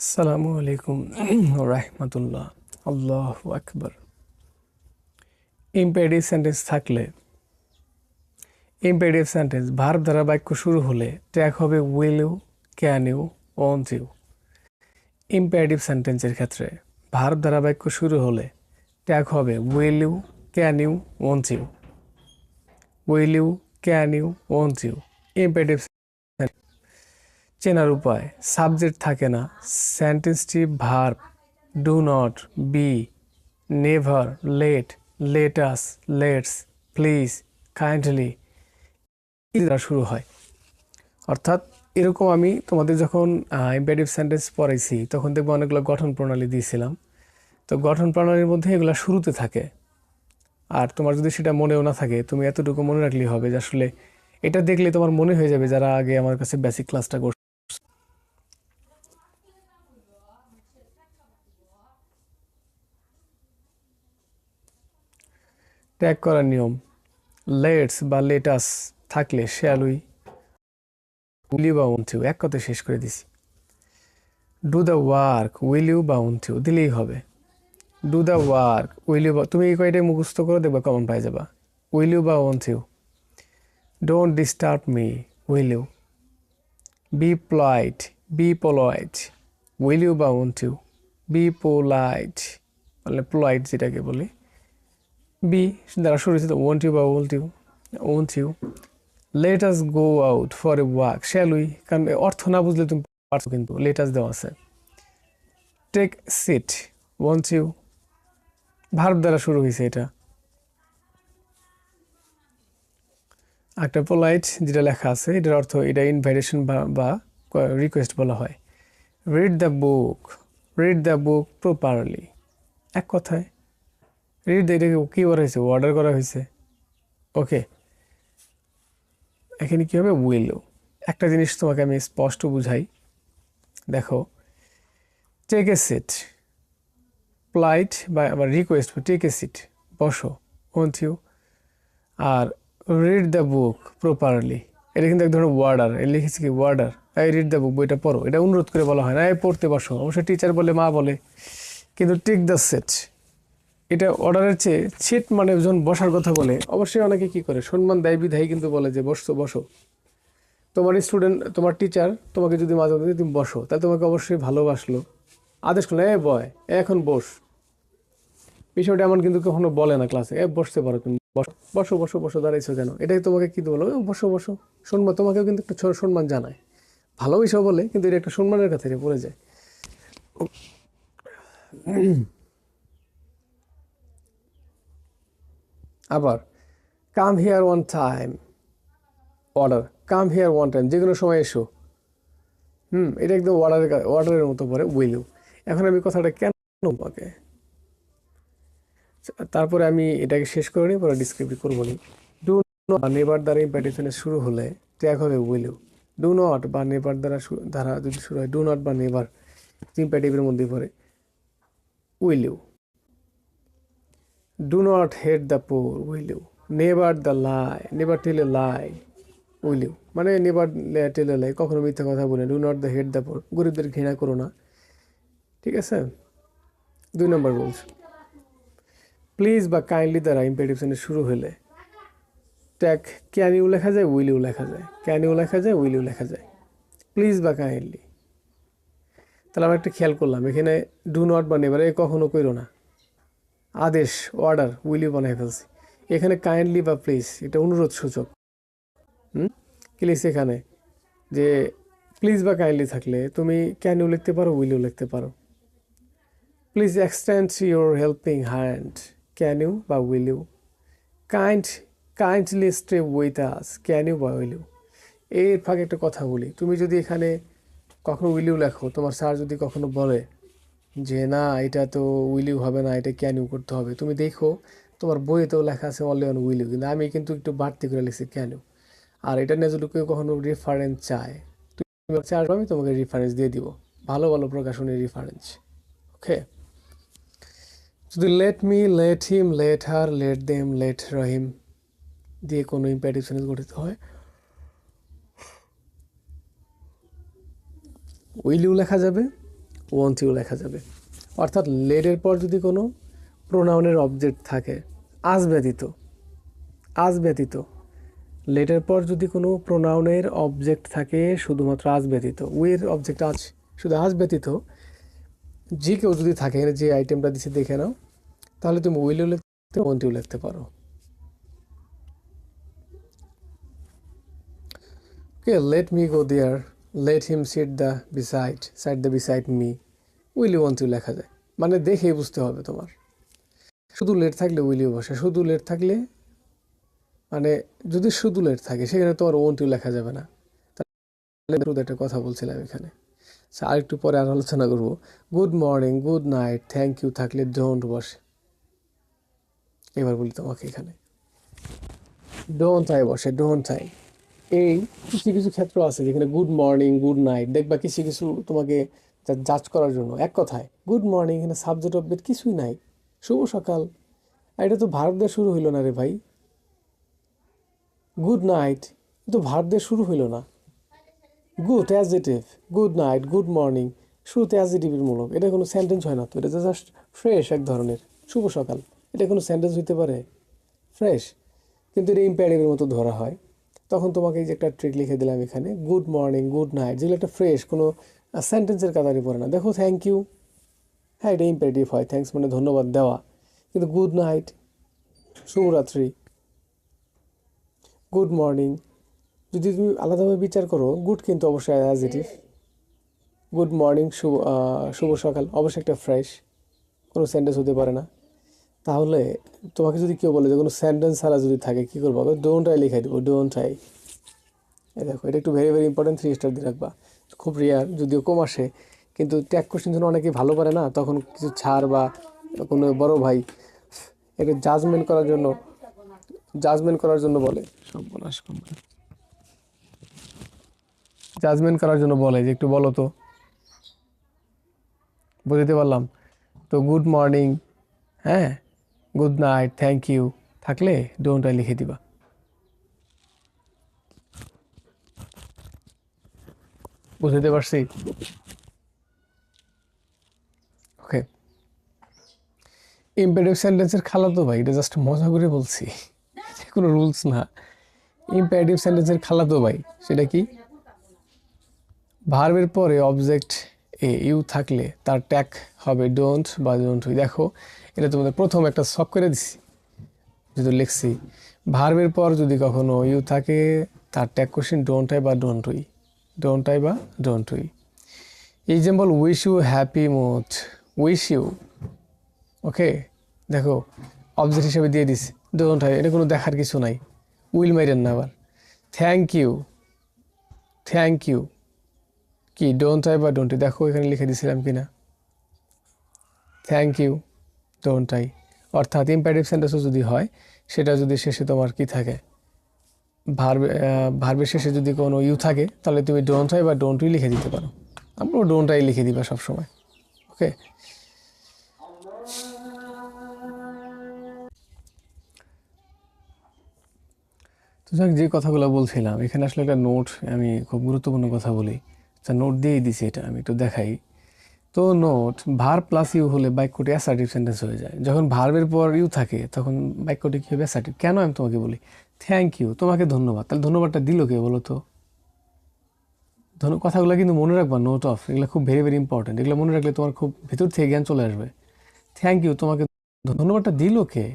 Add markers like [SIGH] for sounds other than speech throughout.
আসসালামু আলাইকুম রাহমাতুল্লাহ। আল্লাহ আকবর। ইম্পেডিভ সেন্টেন্স থাকলে ইম্পেডিভ সেন্টেন্স ভার্ব দ্বারা বাক্য শুরু হলে ট্যাগ হবে will you can you won't you imperative সেন্টেন্সের ক্ষেত্রে ভার্ব দ্বারা বাক্য শুরু হলে ট্যাগ হবে will you can you won't you will you can you won't you imperative চেনার উপায়। সাবজেক্ট থাকে না। সেন্টেন্সটি verb. Do not be. Never let. Let us let's. Please. Kindly. দ্বারা শুরু হয়। অর্থাৎ এরকম আমি তোমাদের যখন ইম্পারেটিভ সেন্টেন্স পড়াইছি, তখন দেখব অনেকগুলো গঠন প্রণালী দিয়েছিলাম। তো গঠন প্রণালীর মধ্যে এগুলো শুরুতে থাকে। আর তোমার যদি সেটা মনেও না থাকে, তুমি এতটুকু মনে রাখলেই হবে যে আসলে এটা দেখলে তোমার মনে হয়ে যাবে যারা আগে আমার কাছে বেসিক ক্লাসটা করছে। ট্যাগ করার নিয়ম। লেটস বা লেটাস থাকলে শ্যালুই উইল বা উন্থিউ এক কথায় শেষ করে দিছি। Do the work will you বা উন্থিউ দিলেই হবে। Do the work will you বা তুমি এই কয়টাই মুখস্থ করে, দেখবা কমন পাই যাবা। উইল ইউ বা won't you don't disturb me will you be polite be polite will you বা উন্থিউ বি পোলাইট মানে পোলাইট যেটাকে বলি। বি দ্বারা শুরু হয়েছে ওয়ান্ট ইউ বা won't you won't you let us go out for a walk shall we কারণ অর্থ না বুঝলে তুমি পারছ কিন্তু লেট আস দেওয়া আছে। Take seat won't you verb দ্বারা শুরু হয়েছে এটা। একটা পোলাইট যেটা লেখা আছে, এটার অর্থ এটা ইনভাইটেশন বা রিকোয়েস্ট বলা হয়। Read the book read the book properly এক কথায় রিড এটাকে কী করা হয়েছে অর্ডার করা হয়েছে। ওকে এখানে কী হবে? উইল একটা জিনিস তোমাকে আমি স্পষ্ট বুঝাই। দেখো টেক এ সিট প্লাইট বা আমার রিকোয়েস্ট টেক এ সিট বসো ওন্ট ইউ আর রিড দ্য বুক প্রপারলি এটা কিন্তু এক ধরনের ওয়ার্ডার এ লিখেছি কি? ওয়ার্ডার এই রিড দ্য বুক বইটা পড়ো। এটা অনুরোধ করে বলা হয় না। এই পড়তে বসো। অবশ্যই টিচার বলে, মা বলে। কিন্তু টেক দ্য সেট এটা অর্ডারের চেয়ে ছিট মানে যখন বসার কথা বলে। অবশ্যই অনেকে কি করে? সম্মান দেয় বিধায় কিন্তু বলে যে, বসছো, বসো। তোমার স্টুডেন্ট তোমার টিচার তোমাকে যদি মাঝে মাঝে তুমি বসো তাহলে তোমাকে অবশ্যই ভালোবাসলো। আদেশ করল, এ বয় এখন বস। বিষয়টা এমন কিন্তু কখনো বলে না ক্লাসে এ বসতে পারো তুমি বসো বসো বসো বসো, দাঁড়াইছো কেন? এটাই তোমাকে কি বলো বসো বসো। সম্মান, তোমাকেও কিন্তু একটা সম্মান জানায়। ভালোবাসা বলে, কিন্তু এটা একটা সম্মানের কাছে পড়ে যায়। আবার come here one time order come here one time যে কোনো সময় এসো। হুম, এটা একদম অর্ডারের অর্ডারের মতো পরে উইল এখন আমি কথাটা কেন তোমাকে? তারপরে আমি এটাকে শেষ করে নিই, পরে ডিসক্রিপ্ট করব নি। ডু নট নেবার দ্বারা ইম্প্যাটিশনে শুরু হলে ট্যাগ হবে উইল ডু নট বা নেবার দ্বারা দ্বারা যদি শুরু হয় ডু নট বা নেবার ইম্প্যাটিভের মধ্যে পড়ে। Will you do not hate the poor will you never the lie never tell a lie will you মানে নেভার টেল এ লাই কখনো মিথ্যা কথা বলে do not the hate the poor গরিবদের ঘৃণা করো না। ঠিক আছে? দুই নম্বর রুলস প্লিজ বা কাইন্ডলি দ্বারা ইম্পেটিভশনে শুরু হলে ট্যাক ক্যান ইউ লেখা যায় উইল ইউ লেখা যায়। ক্যান ইউ লেখা যায় উইল ইউ লেখা যায়। প্লিজ বা কাইন্ডলি তাহলে আমরা একটা খেয়াল করলাম, এখানে ডু নট বা নেভার এ কখনো করো না। আদেশ অর্ডার উইলি বানাই ফেলছি। এখানে কাইন্ডলি বা প্লিজ এটা অনুরোধ সূচক। হুম? লিখছি এখানে। যে প্লিজ বা কাইন্ডলি থাকলে তুমি ক্যান ইউ লিখতে পারো উইল ইউ লিখতে পারো। Please extend your helping hand can you বা will you kind kindly stay with us can you বা উইল ইউ এর ফাঁকে একটা কথা বলি। তুমি যদি এখানে কখনো উইল লেখো, তোমার স্যার যদি কখনো বলে যে, না, এটা তো উইলিউ হবে না, এটা ক্যান ইউ করতে হবে? তুমি দেখো, তোমার বইয়েতেও লেখা আছে অনলি অন উইলিউ কিন্তু আমি কিন্তু একটু বাড়তি করে লিখছি ক্যান ইউ আর এটা নিয়ে যদি কেউ কখনো রেফারেন্স চায়, তুমি আসবে, আমি তোমাকে রেফারেন্স দিয়ে দিব। ভালো ভালো প্রকাশনের রেফারেন্স ওকে যদি let me let him let her let them let Rahim দিয়ে কোনো ইম্প্যাটিভ গঠিত হয় উইল ইউ লেখা যাবে। ওয়ান্ট ইউ লেখা যাবে। অর্থাৎ লেডের পর যদি কোনো প্রোনাউনের অবজেক্ট থাকে আজ ব্যতীত আজ ব্যতীত লেটের পর যদি কোনো প্রোনাউনের অবজেক্ট থাকে শুধুমাত্র আজ ব্যতীত উইয়ের অবজেক্ট আজ শুধু আজ ব্যতীত, যে কেউ যদি থাকে যে আইটেমটা দিচ্ছে দেখে নাও, তাহলে তুমি উইলেও লিখতে ওয়ান্টিও লিখতে পারো। Okay let me go there let him sit the beside side the beside me Willy ওয়ান্টিও লেখা যায়? মানে দেখেই বুঝতে হবে তোমার। শুধু লেট থাকলে উইলিও বসে শুধু লেট থাকলে মানে যদি শুধু লেট থাকে সেখানে তোমার ওয়ান্টিও লেখা যাবে না। একটা কথা বলছিলাম এখানে। আচ্ছা, আরেকটু পরে আর আলোচনা করব। Good morning good night thank you থাকলে ডোন্ট বসে। এবার বলি তোমাকে এখানে। ডোন্ট আই বসে ডোন্ট আই এই কিছু কিছু ক্ষেত্র আছে যেখানে গুড মর্নিং গুড নাইট দেখবা কিছু কিছু তোমাকে জাজ করার জন্য। এক কথায় গুড মর্নিং এখানে সাবজেক্ট অবজেক্ট কিছুই নাই। শুভ সকাল। এটা তো ভারত দিয়ে শুরু হইল না রে ভাই। গুড নাইট তো ভারত দিয়ে শুরু হইল না। Good adjective good night good morning শুরুতে অ্যাজিটিভের মূলক। এটা কোনো সেন্টেন্স হয় না তো, এটা জাস্ট ফ্রেশ এক ধরনের। শুভ সকাল। এটা কোনো সেন্টেন্স হইতে পারে? ফ্রেশ কিন্তু এটা ইম্প্যারিভের মতো ধরা হয়। তখন তোমাকে এই যে একটা ট্রিক লিখে দিলাম এখানে গুড মর্নিং গুড নাইট যেগুলো একটা ফ্রেশ কোনো সেন্টেন্সের কাতারে পড়ে না। দেখো থ্যাংক ইউ হ্যাঁ এটা ইম্প্যারেটিভ হয় থ্যাঙ্কস মানে ধন্যবাদ দেওয়া। কিন্তু গুড নাইট শুভরাত্রি গুড মর্নিং যদি তুমি আলাদাভাবে বিচার করো গুড কিন্তু অবশ্যই অ্যাজিটিভ গুড মর্নিং শুভ শুভ সকাল অবশ্যই একটা ফ্রেশ কোনো সেন্টেন্স হতে পারে না। তাহলে তোমাকে যদি কেউ বলে যে কোনো সেন্টেন্স ছাড়া যদি থাকে কী করব? ডোন্ট আই লিখাই দেবো ডোন্ট আই এই দেখো এটা একটু very very important three star দিয়ে রাখবা। খুব রেয়ার যদিও কম আসে কিন্তু ট্যাগ কোশ্চেন জন্য অনেকেই ভালো পারে না তখন কিছু ছাড় বা কোনো বড় ভাই একটু জাজমেন্ট করার জন্য জাজমেন্ট করার জন্য বলে। সর্বনাশ জাজমেন্ট করার জন্য বলে যে একটু বলো তো। বুঝতে পারলাম? তো গুড মর্নিং হ্যাঁ? গুড নাইট থ্যাংক ইউ থাকলে ডোন্ট লিখে দিবা। বুঝতে পারছি? ওকে ইম্পেটিভ সেন্টেন্সের খালা তো ভাই, এটা জাস্ট মজা করে বলছি। কোনো রুলস না। ইম্পেটিভ সেন্টেন্সের খালা তো ভাই, সেটা কি? ভার্বের পরে অবজেক্ট এ, ইউ থাকলে তার ট্যাগ হবে ডোন্ট বা ডোন্ট উই দেখো, এটা তোমাদের প্রথম একটা সব করে দিছি। যেহেতু লিখছি ভার্বের পর যদি কখনো ইউ থাকে, তার ট্যাগ কোশ্চিন ডোন্ট আই বা ডোন্ট উই ডোন্ট আই বা don't we example wish you happy month wish you okay দেখো অবজেক্ট হিসেবে দিয়ে দিস ডোন্ট আই এটা কোনো দেখার কিছু নাই। উইল মাইরেন না আবার। থ্যাংক ইউ থ্যাংক ইউ কি ডোন্ট আই বা ডোন্ট দেখো এখানে লিখে দিয়েছিলাম কি না থ্যাংক ইউ ডোন্ট আই অর্থাৎ ইম্প্যারেটিভ সেন্টেন্সও যদি হয়, সেটা যদি শেষে তোমার কি থাকে? ভার্বে ভার্বের শেষে যদি কোনো ইউ থাকে, তাহলে তুমি ডোন্ট আই বা ডোন্ট উই লিখে দিতে পারো। আমরাও ডোন্ট আই লিখে দিবা সবসময়। ওকে তো যাক, যে কথাগুলো বলছিলাম, এখানে আসলে একটা নোট আমি খুব গুরুত্বপূর্ণ কথা বলি। আচ্ছা নোট দিয়েই দিছি এটা, আমি একটু দেখাই। তো নোট ভার প্লাস ইউ হলে বাক্যটি অ্যাসার্টিভ সেন্টেন্স হয়ে যায়। যখন ভার্বের পর ইউ থাকে, তখন বাক্যটি কী হবে অ্যাসার্টিভ কেন আমি তোমাকে বলি? থ্যাংক ইউ তোমাকে ধন্যবাদ। তাহলে ধন্যবাদটা দিল কে বলো তো? ধন্য কথাগুলো কিন্তু মনে রাখবা নোট অফ এগুলো খুব ভেরি ভেরি ইম্পর্টেন্ট এগুলো মনে রাখলে তোমার খুব ভেতর থেকে জ্ঞান চলে আসবে। থ্যাংক ইউ তোমাকে ধন্যবাদটা দিল কে?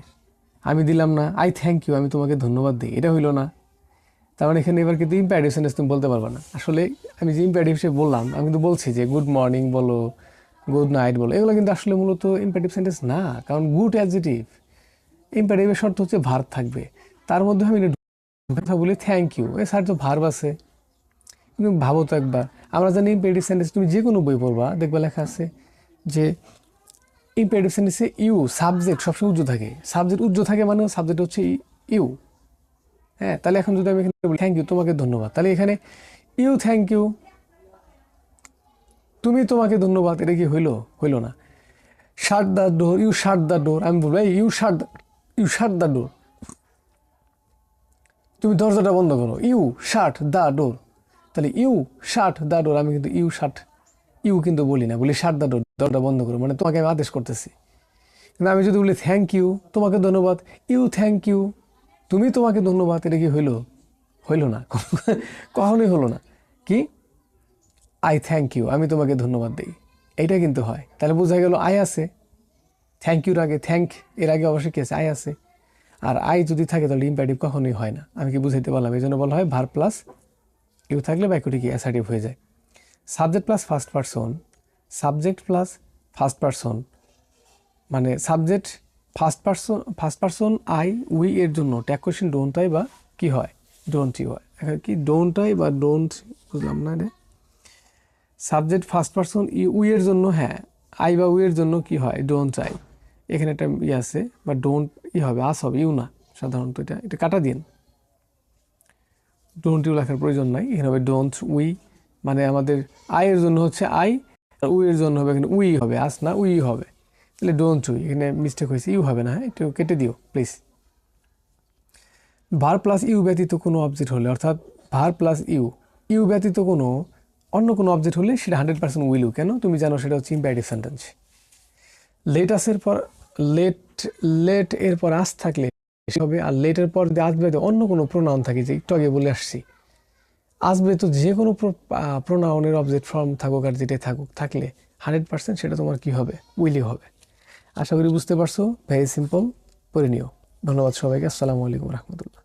আমি দিলাম না আই থ্যাংক ইউ আমি তোমাকে ধন্যবাদ দিই। এটা হইল না। তার মানে এখানে এবার কিন্তু ইম্প্যারেটিভ সেন্টেন্স তুমি বলতে পারবে না। আসলে আমি যে ইম্প্যারেটিভ হিসেবে বললাম, আমি কিন্তু বলছি যে গুড মর্নিং বলো গুড নাইট বলো, এগুলো কিন্তু আসলে মূলত ইম্প্যারেটিভ সেন্টেন্স না, কারণ গুড অ্যাডজেটিভ ইম্প্যারেটিভের শর্ত হচ্ছে ভার থাকবে। তার মধ্যে আমি কথা বলি থ্যাংক ইউ এ স্যার তো ভার্ব আছে। তুমি ভাবো তো একবার, আমরা জানি ইম্প্যারেটিভ সেন্টেন্স তুমি যে কোনো বই পড়বা, দেখবা লেখা আছে যে ইম্প্যারেটিভ সেন্টেন্সে ইউ সাবজেক্ট সবসময় উজ্জ্ব থাকে। সাবজেক্ট উজ্জ্ব থাকে মানে সাবজেক্ট হচ্ছে ইউ হ্যাঁ তাহলে এখন যদি আমি এখানে বলি থ্যাংক ইউ তোমাকে ধন্যবাদ। তাহলে এখানে ইউ থ্যাংক ইউ তুমি তোমাকে ধন্যবাদ, এটা কি হইল? হইল না। Shut the door you shut the door আমি বলব you shut you shut the door তুমি দরজাটা বন্ধ করো। ইউ শার্ট দ্য ডোর তাহলে ইউ শার্ট দ্য ডোর আমি কিন্তু ইউ শার্ট ইউ কিন্তু বলি না। বলি শার্ট দ্য ডোর দরটা বন্ধ করো। মানে তোমাকে আমি আদেশ করতেছি। কিন্তু আমি যদি বলি থ্যাংক ইউ তোমাকে ধন্যবাদ। ইউ থ্যাংক ইউ তুমি তোমাকে ধন্যবাদ এটা কি হইল? হইল না। [LAUGHS] কখনোই হলো না। কি? আই থ্যাংক ইউ আমি তোমাকে ধন্যবাদ দিই। এইটা কিন্তু হয়। তাহলে বোঝা গেল আই আছে। থ্যাংক ইউর আগে থ্যাংক এর আগে অবশ্যই কি আছে? আই আছে। আর আই যদি থাকে তাহলে ইম্প্যারেটিভ কখনোই হয় না। আমি কি বুঝাইতে পারলাম? এই জন্য বলা হয় ভার প্লাস ইউ থাকলে বাক্যটি কি অ্যাসার্টিভ হয়ে যায়। Subject plus first person subject plus first person মানে subject first person first person I we এর জন্য ট্যাগ কোয়েশ্চেন ডোন্ট আই বা কি হয়? ডোন্ট ইউ হয়? এখানে কি ডোন্ট আই বা ডোন্ট বুঝলাম না রে? সাবজেক্ট ফার্স্ট পারসন উই এর জন্য হ্যাঁ। আই বা উই এর জন্য কি হয়? ডোন্ট আই এখানে একটা ই আছে, বা ডোন্ট ই হবে আস হবে ইউ না। সাধারণত এটা এটা কাটা দিন ডোন্ট ইউ লেখার প্রয়োজন নাই। এখানে হবে ডোন্ট উই মানে আমাদের আই এর জন্য হচ্ছে আই উই এর জন্য হবে এখানে উই হবে আস না উই হবে। তাহলে ডোন্ট উই এখানে মিস্টেক হয়েছে ইউ হবে না হ্যাঁ? একটু কেটে দিও প্লিজ ভার প্লাস ইউ ব্যতীত কোনো অবজেক্ট হলে, অর্থাৎ ভার প্লাস ইউ ইউ ব্যতীত কোনো, অন্য কোনো অবজেক্ট হলে সেটা হান্ড্রেড পার্সেন্ট উইলু কেন? তুমি জানো সেটা হচ্ছে ইম্প্যারেটিভ সেন্টেন্স লেট আসের পর লেট লেট এর পর আস থাকলে হবে, আর লেটের পর যদি আসবে অন্য কোনো প্রোনাউন থাকে, যে একটু আগে বলে আসছি আসবে তো যে কোনো প্রোনাউনের অবজেক্ট ফর্ম থাকুক আর যেটাই থাকুক, থাকলে হান্ড্রেড পার্সেন্ট সেটা তোমার কি হবে? উইলি হবে। আশা করি বুঝতে পারছ। ভেরি সিম্পল করে নিও। ধন্যবাদ সবাইকে। আসসালামু আলাইকুম রহমতুল্লাহ।